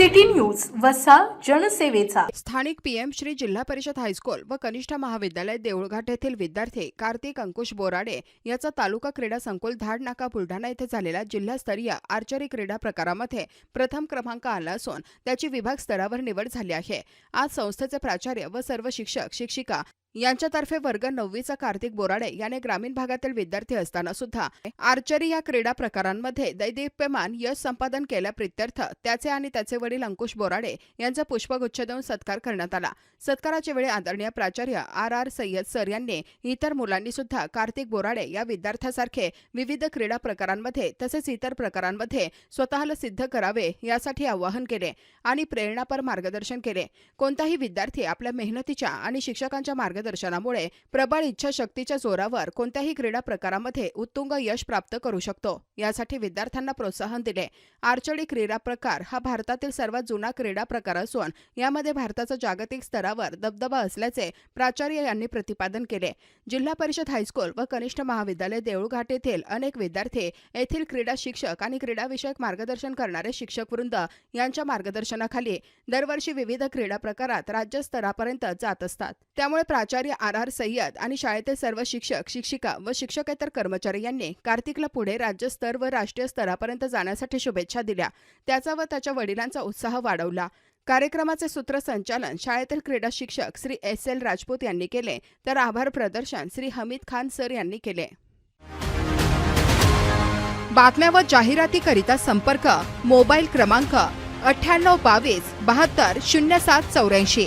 City news वसा जनसेवेचा. स्थानिक PM Shri जिल्हा परिषद हायस्कूल व कनिष्ठ महाविद्यालय देऊळघाट येथील विद्यार्थी कार्तिक अंकुश बोराडे याचा तालुका क्रीडा संकुल धाड नाका बुलढाणा येथे झालेल्या जिल्हास्तरीय आर्चरी क्रीडा प्रकारामध्ये प्रथम क्रमांक आला असून त्याची विभाग स्तरावर निवड झाली आहे. आज संस्थेचे प्राचार्य व सर्व शिक्षक शिक्षिका यांच्यातर्फे वर्ग नववीचा कार्तिक बोराडे याने ग्रामीण भागातील विद्यार्थी असताना सुद्धा आर्चरी या क्रीडा प्रकारांमध्ये दैदिप्यमान यश संपादन केल्याप्रित्यर्थ त्याचे आणि त्याचे वडील अंकुश बोराडे यांचा पुष्पगुच्छ देऊन सत्कार करण्यात आला. सत्काराच्या वेळी आदरणीय प्राचार्य आर आर सय्यद सर यांनी इतर मुलांनी सुद्धा कार्तिक बोराडे या विद्यार्थ्यासारखे विविध क्रीडा प्रकारांमध्ये तसेच इतर प्रकारांमध्ये स्वतःला सिद्ध करावे यासाठी आवाहन केले आणि प्रेरणापर मार्गदर्शन केले. कोणताही विद्यार्थी आपल्या मेहनतीच्या आणि शिक्षकांच्या मार्ग मार्गदर्शनामुळे प्रबळ इच्छाशक्तीच्या जोरावर कोणत्याही क्रीडा प्रकारामध्ये उत्तुंग यश प्राप्त करू शकतो. यासाठी विद्यार्थ्यांना प्रोत्साहन दिले. आर्चरी क्रीडा प्रकार हा भारतातील सर्वात जुना क्रीडा प्रकार असून यामध्ये भारताचा जागतिक स्तरावर दबदबा असल्याचे प्राचार्य यांनी प्रतिपादन केले. जिल्हा परिषद हायस्कूल व कनिष्ठ महाविद्यालय देऊळघाट येथील अनेक विद्यार्थी येथील क्रीडा शिक्षक आणि क्रीडाविषयक मार्गदर्शन करणारे शिक्षक वृंद यांच्या मार्गदर्शनाखाली दरवर्षी विविध क्रीडा प्रकारात राज्यस्तरापर्यंत जात असतात. त्यामुळे प्राचार्य आर आर सय्यद आणि शाळेतील सर्व शिक्षक शिक्षिका व शिक्षकेतर कर्मचारी यांनी कार्तिकला पुढे राज्यस्तर व राष्ट्रीय स्तरापर्यंत जाण्यासाठी शुभेच्छा दिल्या. त्याचा व त्याच्या वडिलांचा उत्साह वाढवला. कार्यक्रमाचे सूत्रसंचालन शाळेतील क्रीडा शिक्षक श्री एस एल राजपूत यांनी केले. तर आभार प्रदर्शन श्री हमीद खान सर यांनी केले. बातम्या व जाहिरातीकरिता संपर्क मोबाईल क्रमांक अठ्ठ्याण्णव बावीस बहात्तर शून्य सात चौऱ्याऐंशी.